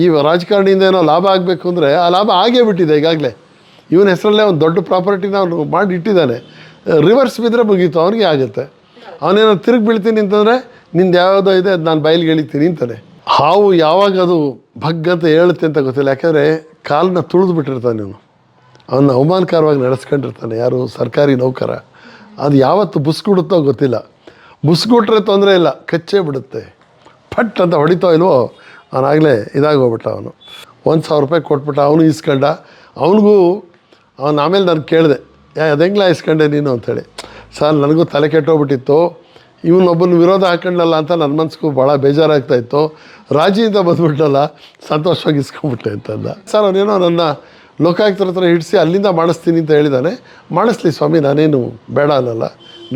ಈ ರಾಜಕಾರಣಿಯಿಂದ ಏನೋ ಲಾಭ ಆಗಬೇಕು ಅಂದರೆ ಆ ಲಾಭ ಆಗೇ ಬಿಟ್ಟಿದೆ ಈಗಾಗಲೇ. ಇವನ ಹೆಸರಲ್ಲೇ ಒಂದು ದೊಡ್ಡ ಪ್ರಾಪರ್ಟಿನ ಅವನು ಮಾಡಿ ಇಟ್ಟಿದ್ದಾನೆ. ರಿವರ್ಸ್ ಬಿದ್ದರೆ ಮುಗೀತು, ಅವನಿಗೆ ಆಗುತ್ತೆ. ಅವನೇನೋ ತಿರುಗಿ ಬೀಳ್ತೀನಿ ಅಂತಂದರೆ, ನಿಂದು ಯಾವುದೋ ಇದೆ, ಅದು ನಾನು ಬಯಲಿಗೆ ಎಳಿತೀನಿ ಅಂತಾನೆ. ಹಾವು ಯಾವಾಗ ಅದು ಭಗ್ ಅಂತ ಹೇಳುತ್ತೆ ಅಂತ ಗೊತ್ತಿಲ್ಲ, ಯಾಕೆಂದರೆ ಕಾಲನ್ನ ತುಳಿದು ಬಿಟ್ಟಿರ್ತಾನೆ ಇವನು. ಅವನ್ನ ಅವಮಾನಕರವಾಗಿ ನಡೆಸ್ಕೊಂಡಿರ್ತಾನೆ, ಯಾರು ಸರ್ಕಾರಿ ನೌಕರ. ಅದು ಯಾವತ್ತು ಬುಸ್ಗುಡುತ್ತೋ ಗೊತ್ತಿಲ್ಲ. ಬುಸ್ಗುಟ್ರೆ ತೊಂದರೆ ಇಲ್ಲ, ಕಚ್ಚೇ ಬಿಡುತ್ತೆ. ಪಟ್ ಅಂತ ಹೊಡಿತೋ ಇಲ್ವೋ ಅವನಾಗಲೇ ಇದಾಗೋಗ್ಬಿಟ್ಟ ಅವನು. ಒಂದು ಸಾವಿರ ರೂಪಾಯಿ ಕೊಟ್ಬಿಟ್ಟ ಅವನು ಇಸ್ಕೊಂಡ ಅವನಿಗೂ ಅವನು ಆಮೇಲೆ ನಾನು ಕೇಳಿದೆ, ಯಾ ಅದೆಂಗ್ಲ ಇಸ್ಕೊಂಡೆ ನೀನು? ಅಂಥೇಳಿ ಸರ್, ನನಗೂ ತಲೆ ಕೆಟ್ಟೋಗ್ಬಿಟ್ಟಿತ್ತು. ಇವನೊಬ್ಬನ ವಿರೋಧ ಹಾಕೊಂಡಲ್ಲ ಅಂತ ನನ್ನ ಮನಸ್ಸಿಗೂ ಭಾಳ ಬೇಜಾರಾಗ್ತಾ ಇತ್ತು. ರಾಜಿಯಿಂದ ಬಂದ್ಬಿಟ್ಟಲ್ಲ ಸಂತೋಷವಾಗಿ ಇಸ್ಕೊಂಡ್ಬಿಟ್ಟೆ ಅಂತಂದ. ಸರ್, ಅವನೇನೋ ನನ್ನ ಲೋಕಾಯುಕ್ತರ ಹತ್ರ ಹಿಡಿಸಿ ಅಲ್ಲಿಂದ ಮಾಡಿಸ್ತೀನಿ ಅಂತ ಹೇಳಿದ್ದಾನೆ ಮಾಡಿಸ್ಲಿ ಸ್ವಾಮಿ, ನಾನೇನು ಬೇಡ ಅನ್ನಲ್ಲ.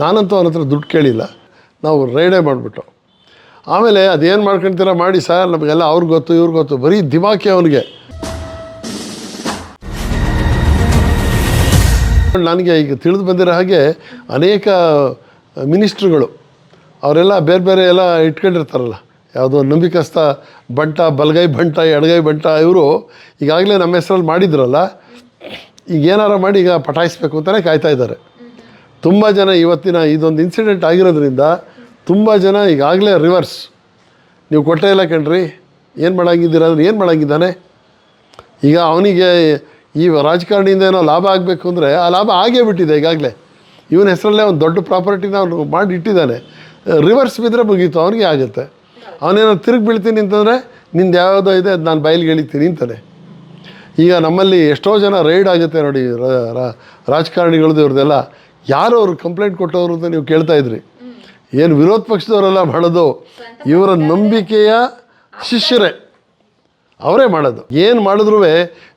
ನಾನಂತೂ ಅವನ ಹತ್ರ ದುಡ್ಡು ಕೇಳಿಲ್ಲ. ನಾವು ರೈಡೇ ಮಾಡಿಬಿಟ್ಟು ಆಮೇಲೆ ಅದೇನು ಮಾಡ್ಕೊಂತೀರ ಮಾಡಿ ಸರ್, ನಮಗೆಲ್ಲ ಅವ್ರಿಗೆ ಗೊತ್ತು ಇವ್ರಿಗೆ ಗೊತ್ತು, ಬರೀ ದಿಮಾಕಿ ಅವನಿಗೆ. ನನಗೆ ಈಗ ತಿಳಿದು ಬಂದಿರೋ ಹಾಗೆ ಅನೇಕ ಮಿನಿಸ್ಟ್ರುಗಳು, ಅವರೆಲ್ಲ ಬೇರೆ ಬೇರೆ ಎಲ್ಲ ಇಟ್ಕೊಂಡಿರ್ತಾರಲ್ಲ, ಯಾವುದೋ ನಂಬಿಕಸ್ಥ ಬಂಟ, ಬಲಗೈ ಬಂಟ, ಎಡಗೈ ಬಂಟ, ಇವರು ಈಗಾಗಲೇ ನಮ್ಮ ಹೆಸರಲ್ಲಿ ಮಾಡಿದ್ರಲ್ಲ, ಈಗ ಏನಾರ ಮಾಡಿ ಈಗ ಪಟಾಯಿಸ್ಬೇಕು ಅಂತಲೇ ಕಾಯ್ತಾ ಇದ್ದಾರೆ. ತುಂಬ ಜನ ಇವತ್ತಿನ ಇದೊಂದು ಇನ್ಸಿಡೆಂಟ್ ಆಗಿರೋದ್ರಿಂದ ತುಂಬ ಜನ ಈಗಾಗಲೇ ರಿವರ್ಸ್ ನೀವು ಕೊಟ್ಟೇ ಇಲ್ಲ ಕಣ್ರಿ ಏನು ಮಾಡಂಗಿದ್ದೀರ ಅಂದ್ರೆ ಏನು ಮಾಡಂಗಿದ್ದಾನೆ? ಈಗ ಅವನಿಗೆ ಈ ರಾಜಕಾರಣಿಯಿಂದ ಏನೋ ಲಾಭ ಆಗಬೇಕು ಅಂದರೆ ಆ ಲಾಭ ಆಗೇ ಬಿಟ್ಟಿದೆ ಈಗಾಗಲೇ. ಇವನ ಹೆಸರಲ್ಲೇ ಒಂದು ದೊಡ್ಡ ಪ್ರಾಪರ್ಟಿನ ಅವನು ಮಾಡಿ ಇಟ್ಟಿದ್ದಾನೆ. ರಿವರ್ಸ್ ಬಿದ್ದರೆ ಮುಗೀತು, ಅವನಿಗೆ ಆಗುತ್ತೆ. ಅವನೇನೋ ತಿರುಗಿ ಬೀಳ್ತೀನಿ ಅಂತಂದರೆ, ನಿಂದು ಯಾವುದೋ ಇದೆ, ಅದು ನಾನು ಬಯಲಿಗೆ ಎಳಿತೀನಿ ಅಂತಾನೆ. ಈಗ ನಮ್ಮಲ್ಲಿ ಎಷ್ಟೋ ಜನ ರೈಡ್ ಆಗುತ್ತೆ ನೋಡಿ ರಾಜಕಾರಣಿಗಳದ್ದು ಇವ್ರದ್ದೆಲ್ಲ. ಯಾರು ಅವ್ರು ಕಂಪ್ಲೇಂಟ್ ಕೊಟ್ಟವರು ಅಂತ ನೀವು ಕೇಳ್ತಾ ಇದ್ರಿ? ಏನು ವಿರೋಧ ಪಕ್ಷದವರೆಲ್ಲ ಮಾಡೋದು? ಇವರ ನಂಬಿಕೆಯ ಶಿಷ್ಯರೇ. ಅವರೇ ಮಾಡೋದು. ಏನು ಮಾಡಿದ್ರೂ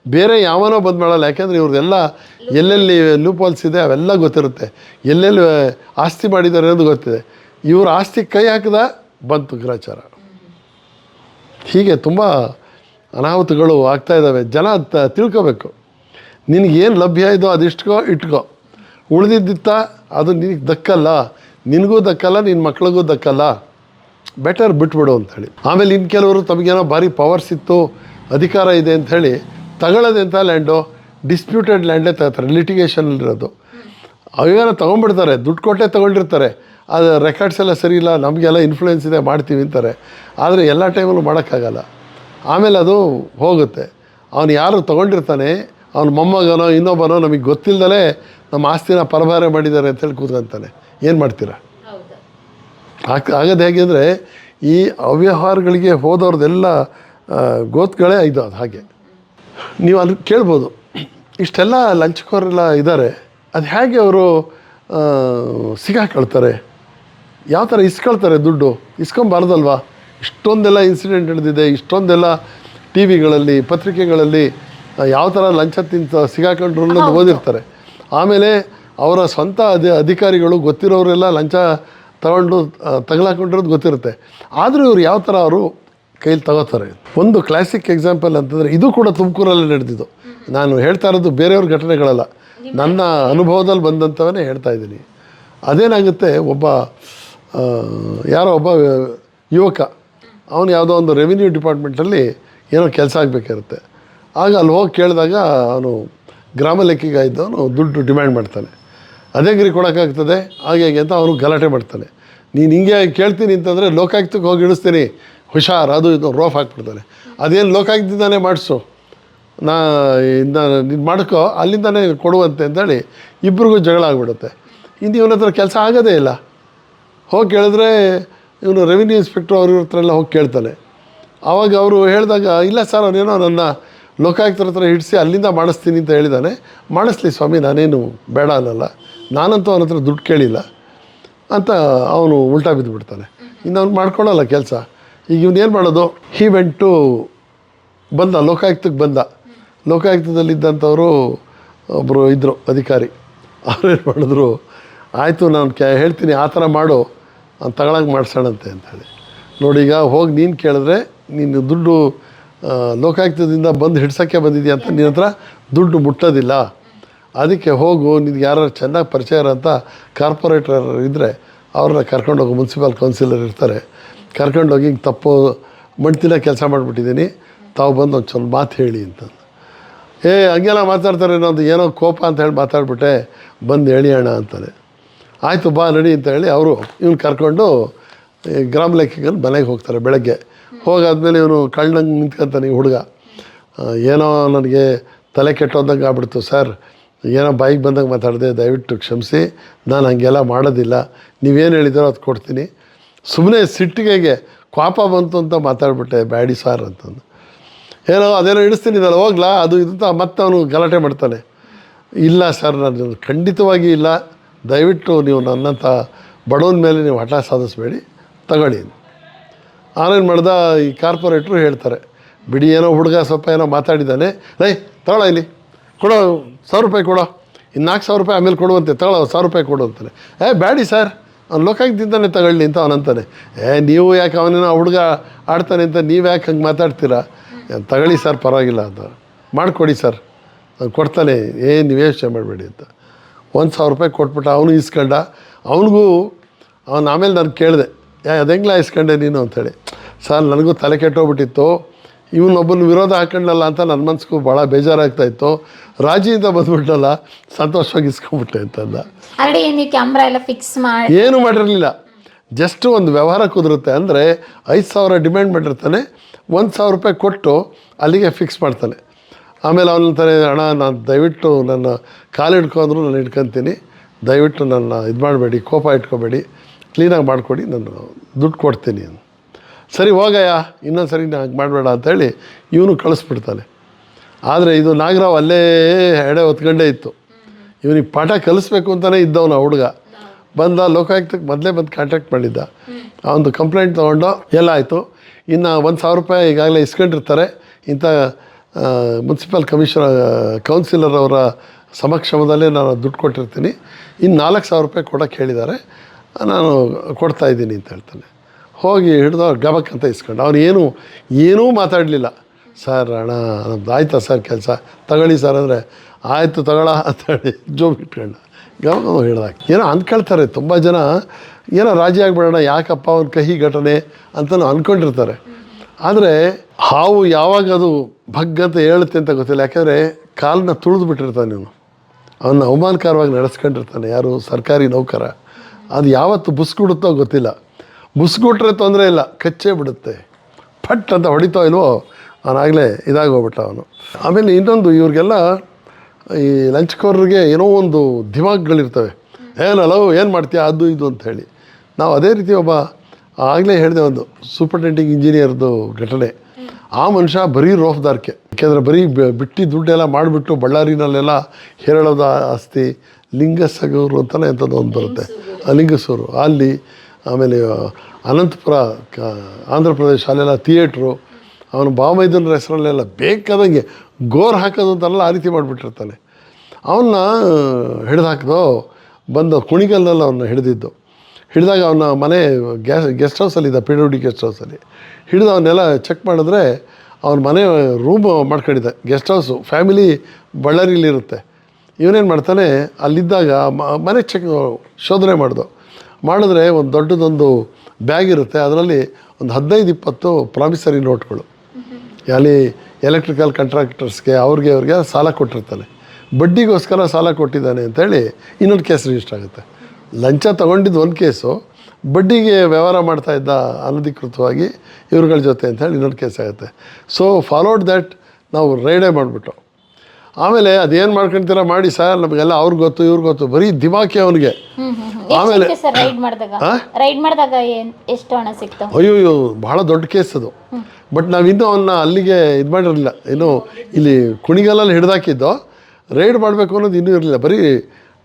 ಬೇರೆ ಯಾವನೋ ಬಂದು ಮಾಡಲ್ಲ. ಯಾಕೆಂದರೆ ಇವ್ರದ್ದೆಲ್ಲ ಎಲ್ಲೆಲ್ಲಿ ಲೂಪಾಲ್ಸ್ ಇದೆ ಅವೆಲ್ಲ ಗೊತ್ತಿರುತ್ತೆ. ಎಲ್ಲೆಲ್ಲಿ ಆಸ್ತಿ ಮಾಡಿದ್ದಾರೆ ಅನ್ನೋದು ಗೊತ್ತಿದೆ. ಇವ್ರ ಆಸ್ತಿ ಕೈ ಹಾಕಿದ ಬಂತು ಗ್ರಾಚಾರ ಹೀಗೆ ತುಂಬ ಅನಾಹುತಗಳು ಆಗ್ತಾ ಇದ್ದಾವೆ ಜನ ತಿಳ್ಕೋಬೇಕು. ನಿನಗೇನು ಲಭ್ಯ ಇದೋ ಅದಿಷ್ಟಕೋ ಇಟ್ಕೋ. ಉಳಿದಿದ್ದಿತ್ತ ಅದು ನಿನಗೆ ದಕ್ಕಲ್ಲ. ನಿನಗೂ ದಕ್ಕಲ್ಲ ನಿನ್ನ ಮಕ್ಳಿಗೂ ದಕ್ಕಲ್ಲ ಬೆಟರ್ ಬಿಟ್ಬಿಡು ಅಂಥೇಳಿ ಆಮೇಲೆ ಇನ್ನು ಕೆಲವರು ತಮಗೇನೋ ಭಾರಿ ಪವರ್ಸ್ ಇತ್ತು, ಅಧಿಕಾರ ಇದೆ ಅಂಥೇಳಿ ತಗೊಳ್ಳೋದೆಂಥ ಲ್ಯಾಂಡು ಡಿಸ್ಪ್ಯೂಟೆಡ್ ಲ್ಯಾಂಡೇ ತಗೋತಾರೆ ಇರೋದು. ಅವೇನೋ ತೊಗೊಂಡ್ಬಿಡ್ತಾರೆ, ದುಡ್ಡು ಕೊಟ್ಟೆ ತೊಗೊಂಡಿರ್ತಾರೆ. ಅದು ರೆಕಾರ್ಡ್ಸ್ ಎಲ್ಲ ಸರಿ ಇಲ್ಲ, ನಮಗೆಲ್ಲ ಇನ್ಫ್ಲೂಯೆನ್ಸ್ ಇದೆ, ಮಾಡ್ತೀವಿ ಅಂತಾರೆ. ಆದರೆ ಎಲ್ಲ ಟೈಮಲ್ಲೂ ಮಾಡೋಕ್ಕಾಗಲ್ಲ. ಆಮೇಲೆ ಅದು ಹೋಗುತ್ತೆ. ಅವನು ಯಾರು ತೊಗೊಂಡಿರ್ತಾನೆ, ಅವನ ಮೊಮ್ಮಗನೋ, ಇನ್ನೊಬ್ಬನೋ ನಮಗೆ ಗೊತ್ತಿಲ್ಲದಲೇ ನಮ್ಮ ಆಸ್ತಿನ ಪರಭಾರೆ ಮಾಡಿದ್ದಾರೆ ಅಂತೇಳಿ ಕೂತ್ಕೊಂತಾನೆ. ಏನು ಮಾಡ್ತೀರಾ? ಆಗೋದು ಹೇಗೆ ಅಂದರೆ ಈ ಅವ್ಯವಹಾರಗಳಿಗೆ ಹೋದವ್ರದ್ದೆಲ್ಲ ಗೋತ್ಗಳೇ ಇದು ಅದು ಹಾಗೆ. ನೀವು ಅಲ್ಲಿ ಕೇಳ್ಬೋದು. ಇಷ್ಟೆಲ್ಲ ಲಂಚಕೋರೆಲ್ಲ ಇದ್ದಾರೆ ಅದು ಹೇಗೆ ಅವರು ಸಿಗಾಕೊಳ್ತಾರೆ ಯಾವ ಥರ ಇಸ್ಕೊಳ್ತಾರೆ ದುಡ್ಡು? ಇಸ್ಕೊಂಬಾರ್ದಲ್ವಾ ಇಷ್ಟೊಂದೆಲ್ಲ ಇನ್ಸಿಡೆಂಟ್ ನಡೆದಿದೆ ಇಷ್ಟೊಂದೆಲ್ಲ ಟಿ ವಿಗಳಲ್ಲಿ ಪತ್ರಿಕೆಗಳಲ್ಲಿ ಯಾವ ಥರ ಲಂಚ ತಿಂತ ಸಿಗಾಕೊಂಡ್ರು ಅನ್ನೋದು ಓದಿರ್ತಾರೆ. ಆಮೇಲೆ ಅವರ ಸ್ವಂತ ಅಧಿ ಅಧಿಕಾರಿಗಳು ಗೊತ್ತಿರೋರೆಲ್ಲ ಲಂಚ ತಗೊಂಡು ತಗಲಾಕೊಂಡಿರೋದು ಗೊತ್ತಿರುತ್ತೆ. ಆದರೂ ಇವರು ಯಾವ ಥರ ಅವರು ಕೈಲಿ ತಗೋತಾರೆ? ಒಂದು ಕ್ಲಾಸಿಕ್ ಎಕ್ಸಾಂಪಲ್ ಅಂತಂದರೆ ಇದು ಕೂಡ ತುಮಕೂರಲ್ಲಿ ನಡೆದಿದ್ದು. ನಾನು ಹೇಳ್ತಾ ಇರೋದು ಬೇರೆಯವ್ರ ಘಟನೆಗಳಲ್ಲ. ನನ್ನ ಅನುಭವದಲ್ಲಿ ಬಂದಂಥವನ್ನೇ ಹೇಳ್ತಾ ಇದ್ದೀನಿ. ಅದೇನಾಗುತ್ತೆ ಒಬ್ಬ ಯಾರೋ ಒಬ್ಬ ಯುವಕ ಅವನು ಯಾವುದೋ ಒಂದು ರೆವಿನ್ಯೂ ಡಿಪಾರ್ಟ್ಮೆಂಟಲ್ಲಿ ಏನೋ ಕೆಲಸ ಆಗಬೇಕಿರುತ್ತೆ ಆಗ ಅಲ್ಲಿ ಹೋಗಿ ಕೇಳಿದಾಗ ಅವನು ಗ್ರಾಮ ಲೆಕ್ಕಿಗಾಯಿದ್ದವನು ಇದ್ದವನು ದುಡ್ಡು ಡಿಮ್ಯಾಂಡ್ ಮಾಡ್ತಾನೆ. ಅದೇ ಕೊಡೋಕ್ಕಾಗ್ತದೆ ಹಾಗೆ ಹೇಗೆ ಅಂತ ಅವನು ಗಲಾಟೆ ಮಾಡ್ತಾನೆ. ನೀನು ಹಿಂಗೆ ಕೇಳ್ತೀನಿ ಅಂತಂದರೆ ಲೋಕಾಯುಕ್ತಕ್ಕೆ ಹೋಗಿ ಇಳಿಸ್ತೀನಿ. ಹುಷಾರು, ಅದು ಇದು ರೋಫ್ ಹಾಕ್ಬಿಡ್ತಾನೆ. ಅದೇನು ಲೋಕಾಯುಕ್ತದಿಂದಾನೇ ಮಾಡಿಸು. ನಾ ಇಂದ ನೀನು ಮಾಡ್ಕೋ, ಅಲ್ಲಿಂದಾನೇ ಕೊಡುವಂತೆ ಅಂತೇಳಿ ಇಬ್ರಿಗೂ ಜಗಳ ಆಗಿಬಿಡುತ್ತೆ. ಇನ್ನು ಇವನ ಹತ್ರ ಕೆಲಸ ಆಗೋದೇ ಇಲ್ಲ. ಹೋಗಿ ಕೇಳಿದ್ರೆ ಇವನು ರೆವಿನ್ಯೂ ಇನ್ಸ್ಪೆಕ್ಟ್ರ್ ಅವ್ರ ಹತ್ರ ಎಲ್ಲ ಹೋಗಿ ಕೇಳ್ತಾನೆ. ಆವಾಗ ಅವರು ಹೇಳಿದಾಗ, ಇಲ್ಲ ಸರ್ ಅವನೇನೋ ನನ್ನ ಲೋಕಾಯುಕ್ತರ ಹತ್ರ ಹಿಡಿಸಿ ಅಲ್ಲಿಂದ ಮಾಡಿಸ್ತೀನಿ ಅಂತ ಹೇಳಿದ್ದಾನೆ ಮಾಡಿಸ್ಲಿ ಸ್ವಾಮಿ, ನಾನೇನು ಬೇಡ ಅನ್ನಲ್ಲ. ನಾನಂತೂ ಅವನ ಹತ್ರ ದುಡ್ಡು ಕೇಳಿಲ್ಲ ಅಂತ ಅವನು ಉಲ್ಟಾ ಬಿದ್ದುಬಿಡ್ತಾನೆ ಇನ್ನು ಅವ್ನು ಮಾಡ್ಕೊಳ್ಳಲ್ಲ ಕೆಲಸ. ಈಗ ಇವನು ಏನು ಮಾಡೋದು? ಹಿ ವೆಂಟು ಬಂದ, ಲೋಕಾಯುಕ್ತಕ್ಕೆ ಬಂದ. ಲೋಕಾಯುಕ್ತದಲ್ಲಿದ್ದಂಥವರು ಒಬ್ಬರು ಇದ್ದರು ಅಧಿಕಾರಿ. ಅವ್ರೇನು ಮಾಡಿದ್ರು? ಆಯಿತು, ನಾನು ಕ್ಯಾ ಹೇಳ್ತೀನಿ, ಆ ಥರ ಮಾಡು. ಅವ್ನು ತಗೊಳಂಗೆ ಮಾಡಿಸೋಣಂತೆ ಅಂತೇಳಿ ನೋಡಿ, ಈಗ ಹೋಗಿ ನೀನು ಕೇಳಿದ್ರೆ, ನೀನು ದುಡ್ಡು ಲೋಕಾಯುಕ್ತದಿಂದ ಬಂದು ಹಿಡ್ಸೋಕ್ಕೆ ಬಂದಿದ್ಯಾ ಅಂತ ನಿನ್ನ ಹತ್ರ ದುಡ್ಡು ಮುಟ್ಟೋದಿಲ್ಲ. ಅದಕ್ಕೆ ಹೋಗು, ನಿನ್ಗೆ ಯಾರು ಚೆನ್ನಾಗಿ ಪರಿಚಯ ಇರೋಂಥ ಕಾರ್ಪೊರೇಟರ್ ಇದ್ದರೆ ಅವ್ರನ್ನ ಕರ್ಕೊಂಡೋಗು ಮುನ್ಸಿಪಲ್ ಕೌನ್ಸಿಲರ್ ಇರ್ತಾರೆ. ಕರ್ಕೊಂಡೋಗಿ ಹಿಂಗೆ ತಪ್ಪು ಮಣ್ತಿನ ಕೆಲಸ ಮಾಡಿಬಿಟ್ಟಿದ್ದೀನಿ. ತಾವು ಬಂದು ಒಂದು ಸ್ವಲ್ಪ ಮಾತು ಹೇಳಿ ಅಂತಂದು ಏ, ಹಂಗೆಲ್ಲ ಮಾತಾಡ್ತಾರೆ ಒಂದು ಏನೋ ಕೋಪ ಅಂತ ಹೇಳಿ ಮಾತಾಡ್ಬಿಟ್ಟೆ, ಬಂದು ಹೇಳಿ ಅಣ್ಣ ಅಂತಾನೆ ಆಯಿತು ಬಾ, ನಡಿ ಅಂತ ಹೇಳಿ ಅವರು, ಇವ್ನು ಕರ್ಕೊಂಡು ಗ್ರಾಮ ಲೆಕ್ಕಿಗಲ್ಲಿ ಮನೆಗೆ ಹೋಗ್ತಾರೆ ಬೆಳಗ್ಗೆ. ಹೋಗಾದ್ಮೇಲೆ ಇವನು ಕಳ್ಳಂಗೆ ನಿಂತ್ಕೊಂತಾನೆ ಹುಡುಗ. ಏನೋ ನನಗೆ ತಲೆ ಕೆಟ್ಟೋದಂಗೆ ಆಗ್ಬಿಡ್ತು, ಸರ್. ಏನೋ ಬಾಯಿಗೆ ಬಂದಾಗ ಮಾತಾಡಿದೆ, ದಯವಿಟ್ಟು ಕ್ಷಮಿಸಿ. ನಾನು ಹಂಗೆಲ್ಲ ಮಾಡೋದಿಲ್ಲ. ನೀವೇನು ಹೇಳಿದಾರೋ ಅದು ಕೊಡ್ತೀನಿ. ಸುಮ್ಮನೆ ಸಿಟ್ಟಿಗೆಗೆ ಕ್ವಾಪ ಬಂತು ಅಂತ ಮಾತಾಡ್ಬಿಟ್ಟೆ, ಬ್ಯಾಡಿ ಸಾರ್ ಅಂತಂದು. ಏನೋ ಅದೇನೋ ಇಡಿಸ್ತೀನಿ ಇದಲ್ಲ, ಹೋಗ್ಲಾ? ಅದು ಇದು ಮತ್ತೆ ಅವನು ಗಲಾಟೆ ಮಾಡ್ತಾನೆ. ಇಲ್ಲ ಸರ್, ನಾನು ಖಂಡಿತವಾಗಿ ಇಲ್ಲ. ದಯವಿಟ್ಟು ನೀವು ನನ್ನಂಥ ಬಡವನ ಮೇಲೆ ನೀವು ಹಠ ಸಾಧಿಸಬೇಡಿ. ತಗೊಳ್ಳಿ ಆನೇನು ಮಾಡ್ದ, ಈ ಕಾರ್ಪೊರೇಟ್ರು ಹೇಳ್ತಾರೆ, ಬಿಡಿ, ಏನೋ ಹುಡುಗ ಸ್ವಲ್ಪ ಏನೋ ಮಾತಾಡಿದ್ದಾನೆ ರೈ ತಗೊಳ ಇಲ್ಲಿ. ಕೊಡೋ ಸಾವಿರ ರೂಪಾಯಿ ಕೊಡೋ. ಇನ್ನು ನಾಲ್ಕು ಸಾವಿರ ರೂಪಾಯಿ ಆಮೇಲೆ ಕೊಡುವಂತೆ ತಗೊಳ್ಳೋ ಸಾವಿರ ರೂಪಾಯಿ ಕೊಡು ಅಂತಾನೆ ಏ, ಬ್ಯಾಡಿ ಸರ್. ಅವ್ನು ಲೋಕಾಯುಕ್ತಿಂತಾನೆ ತಗೊಳ್ಳಿ ಅಂತ ಅವನಂತಾನೆ ಏ, ನೀವು ಯಾಕೆ ಅವನೇನೋ ಹುಡುಗ ಆಡ್ತಾನೆ ಅಂತ ನೀವು ಯಾಕೆ ಹಂಗೆ ಮಾತಾಡ್ತೀರಾ? ತಗೊಳ್ಳಿ ಸರ್, ಪರವಾಗಿಲ್ಲ ಅಂತ. ಮಾಡಿಕೊಡಿ ಸರ್. ಅವ್ನು ಕೊಡ್ತಾನೆ. ಏನು ನೀವು ಯೋಚನೆ ಮಾಡಬೇಡಿ ಅಂತ. ಒಂದು ಸಾವಿರ ರೂಪಾಯಿ ಕೊಟ್ಬಿಟ್ಟ ಅವನು ಇಸ್ಕೊಂಡ ಅವನಿಗೂ ಅವನು ಆಮೇಲೆ ನಾನು ಕೇಳಿದೆ. ಯಾ ಅದೆಂಗ್ಲ ಇಸ್ಕೊಂಡೆ ನೀನು ಅಂತೇಳಿ ಸರ್, ನನಗೂ ತಲೆ ಕೆಟ್ಟೋಗ್ಬಿಟ್ಟಿತ್ತು. ಇವನೊಬ್ಬನ ವಿರೋಧ ಹಾಕೊಂಡಲ್ಲ ಅಂತ ನನ್ನ ಮನ್ಸಿಗೂ ಭಾಳ ಬೇಜಾರಾಗ್ತಾ ಇತ್ತು. ರಾಜಿಯಿಂದ ಬಂದ್ಬಿಟ್ಟಲ್ಲ ಸಂತೋಷವಾಗಿ ಇಸ್ಕೊಂಡ್ಬಿಟ್ಟೆ ಅಂತಂದ. ಆಲ್ರೆಡಿ ನೀವು ಕ್ಯಾಮ್ರಾ ಎಲ್ಲ ಫಿಕ್ಸ್ ಮಾಡಿ ಏನು ಮಾಡಿರಲಿಲ್ಲ. ಜಸ್ಟ್ ಒಂದು ವ್ಯವಹಾರ ಕುದುರುತ್ತೆ ಅಂದರೆ ಐದು ಸಾವಿರ ಡಿಮ್ಯಾಂಡ್ ಮಾಡಿರ್ತಾನೆ ಒಂದು ಸಾವಿರ ರೂಪಾಯಿ ಕೊಟ್ಟು ಅಲ್ಲಿಗೆ ಫಿಕ್ಸ್ ಮಾಡ್ತಾನೆ. ಆಮೇಲೆ ಅವನ ಥರ ಹಣ ನಾನು ದಯವಿಟ್ಟು ನನ್ನ ಕಾಲು ಹಿಡ್ಕೊಂಡ್ರು ನಾನು ಹಿಡ್ಕೊತೀನಿ. ದಯವಿಟ್ಟು ನನ್ನ ಇದು ಮಾಡಬೇಡಿ ಕೋಪ ಇಟ್ಕೋಬೇಡಿ. ಕ್ಲೀನಾಗಿ ಮಾಡಿಕೊಡಿ ನಾನು ದುಡ್ಡು ಕೊಡ್ತೀನಿ ಅಂತ. ಸರಿ, ಹೋಗಯ್ಯ, ಇನ್ನೊಂದು ಸರಿ ನಾ ಹಾಗೆ ಮಾಡಬೇಡ ಅಂತೇಳಿ ಇವನು ಕಳಿಸ್ಬಿಡ್ತಾನೆ. ಆದರೆ ಇದು ನಾಗರಾವ್ ಅಲ್ಲೇ ಎಡೆ ಹೊತ್ಕೊಂಡೇ ಇತ್ತು. ಇವನಿಗೆ ಪಾಠ ಕಲಿಸ್ಬೇಕು ಅಂತಲೇ ಇದ್ದವನ ಹುಡುಗ. ಬಂದ ಲೋಕಾಯುಕ್ತಕ್ಕೆ ಮೊದಲೇ ಬಂದು ಕಾಂಟ್ಯಾಕ್ಟ್ ಮಾಡಿದ್ದ. ಒಂದು ಕಂಪ್ಲೇಂಟ್ ತೊಗೊಂಡು, ಎಲ್ಲ ಆಯಿತು. ಇನ್ನು ಒಂದು ಸಾವಿರ ರೂಪಾಯಿ ಈಗಾಗಲೇ ಇಸ್ಕೊಂಡಿರ್ತಾರೆ. ಇಂಥ ಮುನ್ಸಿಪಲ್ ಕಮಿಷನರ್ ಕೌನ್ಸಿಲರ್ ಅವರ ಸಮಕ್ಷಮದಲ್ಲೇ ನಾನು ದುಡ್ಡು ಕೊಟ್ಟಿರ್ತೀನಿ. ಇನ್ನು ನಾಲ್ಕು ಸಾವಿರ ರೂಪಾಯಿ ಕೊಡೋಕ್ಕೆ ಹೇಳಿದ್ದಾರೆ. ನಾನು ಕೊಡ್ತಾ ಇದ್ದೀನಿ ಅಂತ ಹೇಳ್ತಾನೆ. ಹೋಗಿ ಹಿಡ್ದು ಗಬಕ್ ಅಂತ ಇಸ್ಕೊಂಡು ಅವನು ಏನು, ಏನೂ ಮಾತಾಡಲಿಲ್ಲ. ಸರ್, ಅಣ್ಣ, ನಮ್ದು ಆಯ್ತಾ ಸರ್ ಕೆಲಸ? ತಗೊಳ್ಳಿ ಸರ್ ಅಂದರೆ, ಆಯಿತು ತಗೊಳ ಅಂತೇಳಿ ಜೋಬ್ ಇಟ್ಕೊಂಡ ಗಮನ ಹೇಳ್ದಾಗ ಏನೋ ಅಂದ್ಕೊಳ್ತಾರೆ ತುಂಬ ಜನ. ಏನೋ ರಾಜಿ ಆಗಿಬಿಡೋಣ, ಯಾಕಪ್ಪ ಅವ್ನ ಕಹಿ ಘಟನೆ ಅಂತಲೂ ಅಂದ್ಕೊಂಡಿರ್ತಾರೆ ಆದರೆ ಹಾವು ಯಾವಾಗ ಅದು ಭಗ್ ಅಂತ ಹೇಳುತ್ತೆ ಅಂತ ಗೊತ್ತಿಲ್ಲ. ಯಾಕಂದರೆ ಕಾಲನ್ನ ತುಳಿದು ಬಿಟ್ಟಿರ್ತಾನೆ ಇವನು. ಅವನ್ನ ಅವಮಾನಕರವಾಗಿ ನಡೆಸ್ಕೊಂಡಿರ್ತಾನೆ ಯಾರು ಸರ್ಕಾರಿ ನೌಕರ. ಅದು ಯಾವತ್ತು ಬುಸ್ಕುಡುತ್ತೋ ಗೊತ್ತಿಲ್ಲ. ಬುಸ್ಕೊಟ್ರೆ ತೊಂದರೆ ಇಲ್ಲ, ಕಚ್ಚೇ ಬಿಡುತ್ತೆ. ಪಟ್ ಅಂತ ಹೊಡಿತೋ ಇಲ್ವೋ ಅವನಾಗಲೇ ಇದಾಗೋಗ್ಬಿಟ್ಟ ಅವನು. ಆಮೇಲೆ ಇನ್ನೊಂದು ಇವ್ರಿಗೆಲ್ಲ ಈ ಲಂಚ್ಕೋರ್ರಿಗೆ ಏನೋ ಒಂದು ದಿಮಾಗ್ಗಳಿರ್ತವೆ. ಏನಲ್ಲ ಏನು ಮಾಡ್ತೀಯ, ಅದು ಇದು ಅಂತ ಹೇಳಿ. ನಾವು ಅದೇ ರೀತಿ ಒಬ್ಬ ಆಗಲೇ ಹೇಳಿದೆ ಒಂದು ಸೂಪರ್ಟೆಂಡಿಂಗ್ ಇಂಜಿನಿಯರ್ದು ಘಟನೆ. ಆ ಮನುಷ್ಯ ಬರೀ ರೋಫ್ದಾರ್ಕೆ. ಯಾಕೆಂದರೆ ಬರೀ ಬಿಟ್ಟು ದುಡ್ಡೆಲ್ಲ ಮಾಡಿಬಿಟ್ಟು ಬಳ್ಳಾರಿನಲ್ಲೆಲ್ಲ ಹೇರಳದ ಆಸ್ತಿ, ಲಿಂಗಸಗೂರು ಅಂತಲೇ ಎಂಥದ್ದು ಒಂದು ಬರುತ್ತೆ. ಲಿಂಗಸೂರು. ಅಲ್ಲಿ ಆಮೇಲೆ ಅನಂತಪುರ, ಕ, ಆಂಧ್ರ ಪ್ರದೇಶ ಅಲ್ಲೆಲ್ಲ ಥಿಯೇಟ್ರು ಅವನು ಬಾಮೈದನ ಹೆಸರಲ್ಲೆಲ್ಲ ಬೇಕಾದಂಗೆ ಗೋರ್ ಹಾಕೋದು ಅಂತೆಲ್ಲ ಆ ರೀತಿ ಮಾಡಿಬಿಟ್ಟಿರ್ತಾನೆ. ಅವನ್ನ ಹಿಡ್ದು ಹಾಕಿದೋ ಬಂದು ಕುಣಿಗಲ್ನಲ್ಲಿ ಅವನ್ನ ಹಿಡಿದಿದ್ದು. ಹಿಡಿದಾಗ ಅವನ ಮನೆ ಗ್ಯಾಸ್ ಗೆಸ್ಟ್ ಹೌಸಲ್ಲಿದ್ದ ಡಿ ಗೆಸ್ಟ್ ಹೌಸಲ್ಲಿ ಹಿಡಿದು ಅವನ್ನೆಲ್ಲ ಚೆಕ್ ಮಾಡಿದ್ರೆ ಅವನ ಮನೆ ರೂಮ್ ಮಾಡ್ಕೊಂಡಿದ್ದ ಗೆಸ್ಟ್ ಹೌಸು ಫ್ಯಾಮಿಲಿ ಬಳ್ಳಾರಿಲಿರುತ್ತೆ ಇವನೇನು ಮಾಡ್ತಾನೆ, ಅಲ್ಲಿದ್ದಾಗ ಮನೆ ಚೆಕ್ ಶೋಧನೆ ಮಾಡ್ದು. ಮಾಡಿದ್ರೆ ಒಂದು ದೊಡ್ಡದೊಂದು ಬ್ಯಾಗ್ ಇರುತ್ತೆ. ಅದರಲ್ಲಿ ಒಂದು ಹದಿನೈದು, ಇಪ್ಪತ್ತು ಪ್ರಾಮಿಸರಿ ನೋಟ್ಗಳು. ಅಲ್ಲಿ ಎಲೆಕ್ಟ್ರಿಕಲ್ ಕಾಂಟ್ರಾಕ್ಟರ್ಸ್ಗೆ, ಅವ್ರಿಗೆ ಅವ್ರಿಗೆ ಸಾಲ ಕೊಟ್ಟಿರ್ತಾನೆ. ಬಡ್ಡಿಗೋಸ್ಕರ ಸಾಲ ಕೊಟ್ಟಿದ್ದಾನೆ ಅಂತೇಳಿ ಇನ್ನೊಂದು ಕೇಸ್ ರಿಜಿಸ್ಟರ್ ಆಗುತ್ತೆ. ಲಂಚ ತೊಗೊಂಡಿದ್ದು ಒಂದು ಕೇಸು, ಬಡ್ಡಿಗೆ ವ್ಯವಹಾರ ಮಾಡ್ತಾ ಇದ್ದ ಅನಧಿಕೃತವಾಗಿ ಇವ್ರಗಳ ಜೊತೆ ಅಂತ ಹೇಳಿ ಇನ್ನೊಂದು ಕೇಸ್ ಆಗುತ್ತೆ. ಸೊ ಫಾಲೋಡ್ ದ್ಯಾಟ್ ನಾವು ರೈಡೇ ಮಾಡಿಬಿಟ್ಟು ಆಮೇಲೆ ಅದೇನು ಮಾಡ್ಕೊಂತೀರ ಮಾಡಿ ಸರ್ ನಮಗೆಲ್ಲ ಅವ್ರಿಗೆ ಗೊತ್ತು ಇವ್ರಿಗೆ ಗೊತ್ತು. ಬರೀ ದಿಮಾಕಿ ಅವನಿಗೆ. ಆಮೇಲೆ ಏನ್ ಅಯ್ಯೋ ಬಹಳ ದೊಡ್ಡ ಕೇಸ್ ಅದು. ಬಟ್ ನಾವು ಇನ್ನೂ ಅವನ್ನ ಅಲ್ಲಿಗೆ ಇದು ಮಾಡಿರಲಿಲ್ಲ. ಇನ್ನು ಇಲ್ಲಿ ಕುಣಿಗಲಲ್ಲಿ ಹಿಡ್ದಾಕಿದ್ದು ರೈಡ್ ಮಾಡಬೇಕು ಅನ್ನೋದು ಇನ್ನೂ ಇರಲಿಲ್ಲ. ಬರೀ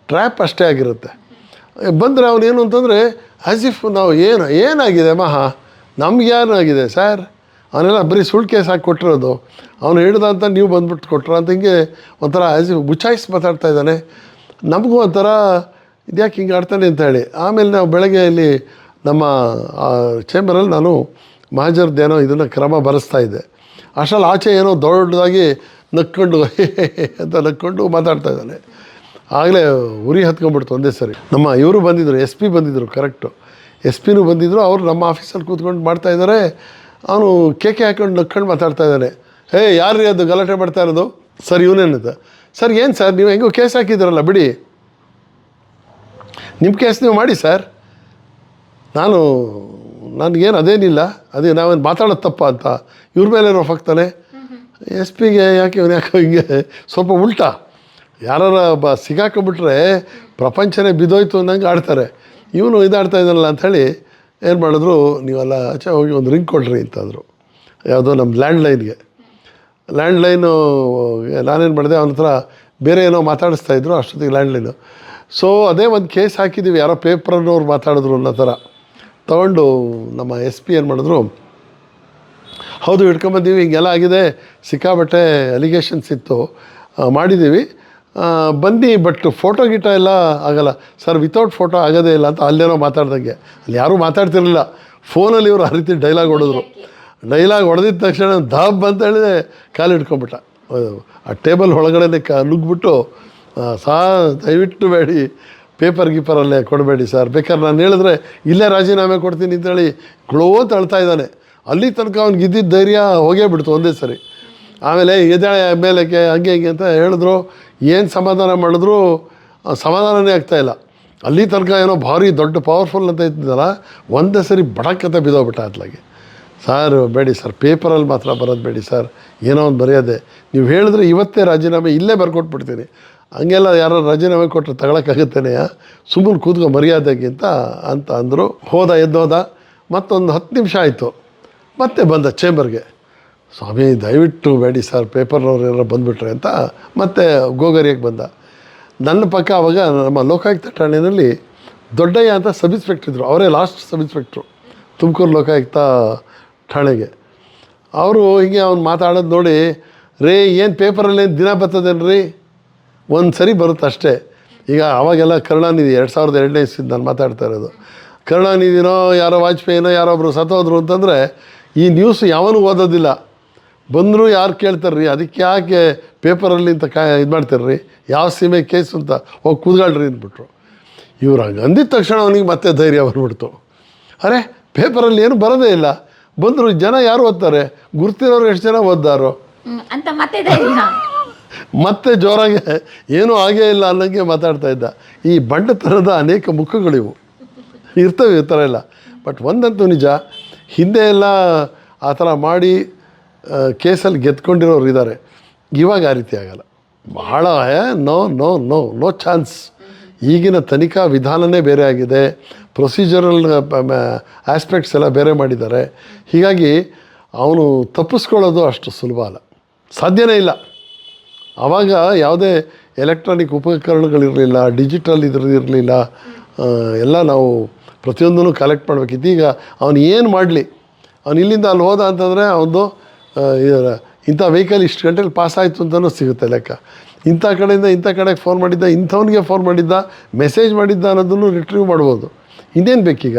ಟ್ರ್ಯಾಪ್ ಅಷ್ಟೇ ಆಗಿರುತ್ತೆ. ಬಂದರೆ ಅವನೇನು ಅಂತಂದರೆ ಆಸ್ ಇಫ್ ನಾವು ಏನು ಏನಾಗಿದೆ ಮಹಾ? ನಮ್ಗೆ ಆಗಿದೆ ಸರ್? ಅವನೆಲ್ಲ ಬರೀ ಸುಳ್ಳು ಕೇಸ್ ಹಾಕಿ ಕೊಟ್ಟಿರೋದು. ಅವನು ಹಿಡ್ದ ಅಂತ ನೀವು ಬಂದ್ಬಿಟ್ಟು ಕೊಟ್ರ ಅಂತ ಹಿಂಗೆ ಒಂಥರ ಆಸ್ ಬುಚಾಯಿಸಿ ಮಾತಾಡ್ತಾ ಇದ್ದಾನೆ. ನಮಗೂ ಒಂಥರ ಇದ್ಯಾಕೆ ಹಿಂಗೆ ಆಡ್ತಾನೆ ಅಂತ ಹೇಳಿ. ಆಮೇಲೆ ನಾವು ಬೆಳಗ್ಗೆ ಇಲ್ಲಿ ನಮ್ಮ ಚೇಂಬರಲ್ಲಿ ನಾನು ಮಹಾಜರ್ದೇನೋ ಇದನ್ನು ಕ್ರಮ ಬರೆಸ್ತಾ ಇದ್ದೆ. ಅಷ್ಟರಲ್ಲಿ ಆಚೆ ಏನೋ ದೊಡ್ಡದಾಗಿ ನಕ್ಕೊಂಡು ಅಂತ ನಕ್ಕೊಂಡು ಮಾತಾಡ್ತಾ ಇದ್ದಾನೆ. ಆಗಲೇ ಉರಿ ಹತ್ಕೊಂಡ್ಬಿಡ್ತು ಒಂದೇ ಸರಿ. ನಮ್ಮ ಇವರು ಬಂದಿದ್ದರು ಎಸ್ ಪಿ ಬಂದಿದ್ದರು ಕರೆಕ್ಟು. ಎಸ್ ಪಿನೂ ಬಂದಿದ್ದರು ಅವರು ನಮ್ಮ ಆಫೀಸಲ್ಲಿ ಕೂತ್ಕೊಂಡು ಮಾಡ್ತಾ ಇದ್ದಾರೆ. ಅವನು ಕೇಕೆ ಹಾಕೊಂಡು ನಕ್ಕೊಂಡು ಮಾತಾಡ್ತಾ ಇದ್ದಾನೆ. ಹೇ ಯಾರು ಅದು ಗಲಾಟೆ ಮಾಡ್ತಾ ಇರೋದು? ಸರ್ ಇವನೇನಂತ ಸರ್, ಏನು ಸರ್? ನೀವು ಹೆಂಗೋ ಕೇಸ್ ಹಾಕಿದ್ದೀರಲ್ಲ, ಬಿಡಿ. ನಿಮ್ಮ ಕೇಸ್ ನೀವು ಮಾಡಿ, ಸರ್. ನಾನು, ನನಗೇನು ಅದೇನಿಲ್ಲ, ಅದೇ ನಾವೇನು ಮಾತಾಡೋದು ತಪ್ಪ ಅಂತ. ಇವ್ರ ಮೇಲೆ ರಫ್ ಹಾಕ್ತಾನೆ ಎಸ್ ಪಿಗೆ ಯಾಕೆ ಇವನು ಯಾಕೆ ಹಿಂಗೆ ಸ್ವಲ್ಪ ಉಲ್ಟಾ? ಯಾರ ಬ, ಸಿಗಾಕೊಂಡ್ಬಿಟ್ರೆ ಪ್ರಪಂಚನೇ ಬಿದ್ದೋಯ್ತು ಅನ್ನಂಗೆ ಆಡ್ತಾರೆ. ಇವನು ಇದಾಡ್ತಾ ಇದ್ದಾನಲ್ಲ ಅಂಥೇಳಿ ಏನು ಮಾಡಿದ್ರು, ನೀವೆಲ್ಲ ಆಚೆ ಹೋಗಿ ಒಂದು ರಿಂಗ್ ಕೊಡ್ರಿ ಅಂತಂದರು. ಯಾವುದೋ ನಮ್ಮ ಲ್ಯಾಂಡ್ಲೈನ್ಗೆ. ಲ್ಯಾಂಡ್ಲೈನು, ನಾನೇನು ಮಾಡಿದೆ, ಅವನ ಹತ್ರ ಬೇರೆ ಏನೋ ಮಾತಾಡಿಸ್ತಾ ಇದ್ರು, ಅಷ್ಟೊತ್ತಿಗೆ ಲ್ಯಾಂಡ್ಲೈನು. ಸೊ ಅದೇ ಒಂದು ಕೇಸ್ ಹಾಕಿದ್ದೀವಿ ಯಾರೋ ಪೇಪರ್ನವ್ರು ಮಾತಾಡಿದ್ರು ಅನ್ನೋ ಥರ. ತೊಗೊಂಡು ನಮ್ಮ ಎಸ್ ಪಿ ಏನು ಮಾಡಿದ್ರು, ಹೌದು ಹಿಡ್ಕೊಂಬಂದೀವಿ ಹಿಂಗೆಲ್ಲ ಆಗಿದೆ ಸಿಕ್ಕಾಬಟ್ಟೆ ಅಲಿಗೇಷನ್ಸ್ ಇತ್ತು ಮಾಡಿದ್ದೀವಿ ಬನ್ನಿ ಬಟ್ ಫೋಟೋ ಗೀಟ ಎಲ್ಲ ಆಗಲ್ಲ. ಸರ್ ವಿತೌಟ್ ಫೋಟೋ ಆಗೋದೇ ಇಲ್ಲ ಅಂತ ಅಲ್ಲೇನೋ ಮಾತಾಡ್ದಂಗೆ. ಅಲ್ಲಿ ಯಾರೂ ಮಾತಾಡ್ತಿರಲಿಲ್ಲ. ಫೋನಲ್ಲಿ ಇವರು ಆ ರೀತಿ ಡೈಲಾಗ್ ಹೊಡೆದ್ರು. ಡೈಲಾಗ್ ಹೊಡೆದಿದ್ದ ತಕ್ಷಣ ದಾಬ್ ಅಂತ ಹೇಳಿದೆ ಕಾಲು ಹಿಡ್ಕೊಂಬಿಟ್ಟ ಆ ಟೇಬಲ್ ಒಳಗಡೆ ಕ, ನುಗ್ಗಿಬಿಟ್ಟು ಸಾ, ದಯವಿಟ್ಟು ಬೇಡಿ. ಪೇಪರ್ ಗೀಪರಲ್ಲೇ ಕೊಡಬೇಡಿ ಸರ್. ಬೇಕಾದ್ರೆ ನಾನು ಹೇಳಿದ್ರೆ ಇಲ್ಲೇ ರಾಜೀನಾಮೆ ಕೊಡ್ತೀನಿ ಅಂತೇಳಿ ಗ್ಲೋ ಅಳ್ತಾ ಇದ್ದಾನೆ. ಅಲ್ಲಿ ತನಕ ಅವ್ನಿಗೆ ಇದ್ದಿದ್ದ ಧೈರ್ಯ ಹೋಗೇ ಬಿಡ್ತು ಒಂದೇ ಸರಿ. ಆಮೇಲೆ ಎದೆ ಮೇಲಕ್ಕೆ ಹಂಗೆ ಹಿಂಗೆ ಅಂತ ಹೇಳಿದ್ರು. ಏನು ಸಮಾಧಾನ ಮಾಡಿದ್ರು ಸಮಾಧಾನನೇ ಆಗ್ತಾಯಿಲ್ಲ ಅಲ್ಲಿ ತನಕ ಏನೋ ಭಾರಿ ದೊಡ್ಡ ಪವರ್ಫುಲ್ ಅಂತ ಇದ್ದಲ್ಲ ಒಂದೇ ಸರಿ ಬಡಕ್ಕಂತ ಬಿದ್ದೋಗ್ಬಿಟ್ಟ ಅತ್ಲಾಗೆ ಸರ್, ಬೇಡಿ ಸರ್, ಪೇಪರಲ್ಲಿ ಮಾತ್ರ ಬರೋದು ಬೇಡಿ ಸರ್, ಏನೋ ಒಂದು ಬರೆಯೋದೆ ನೀವು ಹೇಳಿದ್ರೆ ಇವತ್ತೇ ರಾಜೀನಾಮೆ ಇಲ್ಲೇ ಬರ್ಕೊಟ್ಬಿಡ್ತೀನಿ. ಹಂಗೆಲ್ಲ ಯಾರೋ ರಾಜೀನಾಮೆ ಕೊಟ್ಟರೆ ತಗೊಳಕ್ಕಾಗುತ್ತೇನೆ ಸುಮ್ಮನೆ ಕೂತ್ಕೊ ಮರ್ಯಾದೆಗಿಂತ ಅಂತ ಅಂದರು. ಹೋದ ಎದ್ದೋದ. ಮತ್ತೊಂದು ಹತ್ತು ನಿಮಿಷ ಆಯಿತು. ಮತ್ತೆ ಬಂದ ಚೇಂಬರ್ಗೆ ಸ್ವಾಮಿ, ದಯವಿಟ್ಟು ಬೇಡಿ ಸರ್, ಪೇಪರ್ನವ್ರು ಬಂದುಬಿಟ್ರೆ ಅಂತ. ಮತ್ತೆ ಗೋಗರಿಯಕ್ಕೆ ಬಂದ. ನನ್ನ ಪಕ್ಕ ಅವಾಗ ನಮ್ಮ ಲೋಕಾಯುಕ್ತ ಠಾಣೆಯಲ್ಲಿ ದೊಡ್ಡಯ್ಯ ಅಂತ ಸಬ್ ಇನ್ಸ್ಪೆಕ್ಟರ್ ಇದ್ದರು ಅವರೇ last sub inspector Tumakuru Lokayukta ಠಾಣೆಗೆ. ಅವರು ಹೀಗೆ ಅವ್ನು ಮಾತಾಡೋದು ನೋಡಿ, ರೇ, ಏನು ಪೇಪರಲ್ಲಿ ದಿನ ಬರ್ತದೇನ್ರಿ? ಒಂದು ಸರಿ ಬರುತ್ತೆ ಅಷ್ಟೇ. ಈಗ ಅವಾಗೆಲ್ಲ ಕರುಣಾನಿಧಿ, ಎರಡು ಸಾವಿರದ ಎರಡನೇ ಇಸ್ವಿದ್ ನಾನು ಮಾತಾಡ್ತಾ ಇರೋದು. ಕರುಣಾನಿಧಿನೋ, ಯಾರೋ ವಾಜಪೇಯಿನೋ ಯಾರೊಬ್ಬರು ಸತ್ತೋದ್ರು ಅಂತಂದರೆ ಈ ನ್ಯೂಸ್ ಯಾವನೂ ಓದೋದಿಲ್ಲ. ಬಂದರೂ ಯಾರು ಕೇಳ್ತಾರ್ರಿ? ಅದಕ್ಕೆ ಯಾಕೆ ಪೇಪರಲ್ಲಿ ಅಂತ ಕಾ ಇದು ಮಾಡ್ತಾರ್ರಿ? ಯಾವ ಸೀಮೆ ಕೇಸು ಅಂತ ಹೋಗಿ ಕೂತ್ಕೊಳ್ರಿ ಅಂದ್ಬಿಟ್ರು. ಇವ್ರು ಹಂಗೆ ಅಂದಿದ ತಕ್ಷಣ ಅವನಿಗೆ ಮತ್ತೆ ಧೈರ್ಯ ಬಂದ್ಬಿಡ್ತು. ಅರೆ ಪೇಪರಲ್ಲಿ ಏನು ಬರೋದೇ ಇಲ್ಲ. ಬಂದರು ಜನ ಯಾರು ಓದ್ತಾರೆ? ಗುರ್ತಿರೋರು ಎಷ್ಟು ಜನ ಓದ್ದಾರೋ? ಅಂತ ಮತ್ತೆ ಜೋರಾಗೆ ಮತ್ತೆ ಜೋರಾಗಿ ಏನೂ ಆಗೇ ಇಲ್ಲ ಅನ್ನಂಗೆ ಮಾತಾಡ್ತಾ ಇದ್ದ. ಈ ಬಂಡತನದ ಅನೇಕ ಮುಖಗಳಿವು. ಇರ್ತವೆ ಈ ಥರ ಎಲ್ಲ. ಬಟ್ ಒಂದಂತೂ ನಿಜ ಹಿಂದೆ ಎಲ್ಲ ಆ ಥರ ಮಾಡಿ ಕೇಸಲ್ಲಿ ಗೆದ್ಕೊಂಡಿರೋರು ಇದ್ದಾರೆ ಇವಾಗ ಆ ರೀತಿ ಆಗಲ್ಲ. ಬಹಳ no no no no chance. ಈಗಿನ ತನಿಖಾ ವಿಧಾನನೇ ಬೇರೆ ಆಗಿದೆ. ಪ್ರೊಸೀಜರಲ್ ಆಸ್ಪೆಕ್ಟ್ಸ್ ಎಲ್ಲ ಬೇರೆ ಮಾಡಿದ್ದಾರೆ. ಹೀಗಾಗಿ ಅವನು ತಪ್ಪಿಸ್ಕೊಳ್ಳೋದು ಅಷ್ಟು ಸುಲಭ ಅಲ್ಲ. ಸಾಧ್ಯನೇ ಇಲ್ಲ. ಆವಾಗ ಯಾವುದೇ ಎಲೆಕ್ಟ್ರಾನಿಕ್ ಉಪಕರಣಗಳಿರಲಿಲ್ಲ, ಡಿಜಿಟಲ್ ಇರಲಿಲ್ಲ ಎಲ್ಲ ನಾವು ಪ್ರತಿಯೊಂದನ್ನು ಕಲೆಕ್ಟ್ ಮಾಡಬೇಕಿತ್ತು. ಈಗ ಅವನು ಏನು ಮಾಡಲಿ? ಅವನು ಇಲ್ಲಿಂದ ಅಲ್ಲಿ ಹೋದ ಅಂತಂದರೆ ಅವನು ಇಂಥ ವೆಹಿಕಲ್ ಇಷ್ಟು ಗಂಟೆಲಿ ಪಾಸ್ ಆಯಿತು ಅಂತಲೂ ಸಿಗುತ್ತೆ ಲೆಕ್ಕ. ಇಂಥ ಕಡೆಯಿಂದ ಇಂಥ ಕಡೆಗೆ ಫೋನ್ ಮಾಡಿದ್ದ, ಇಂಥವನಿಗೆ ಫೋನ್ ಮಾಡಿದ್ದ ಮೆಸೇಜ್ ಮಾಡಿದ್ದ ಅನ್ನೋದನ್ನು ರಿಟ್ರೀವ್ ಮಾಡ್ಬೋದು. ಇನ್ನೇನು ಬೇಕೀಗ?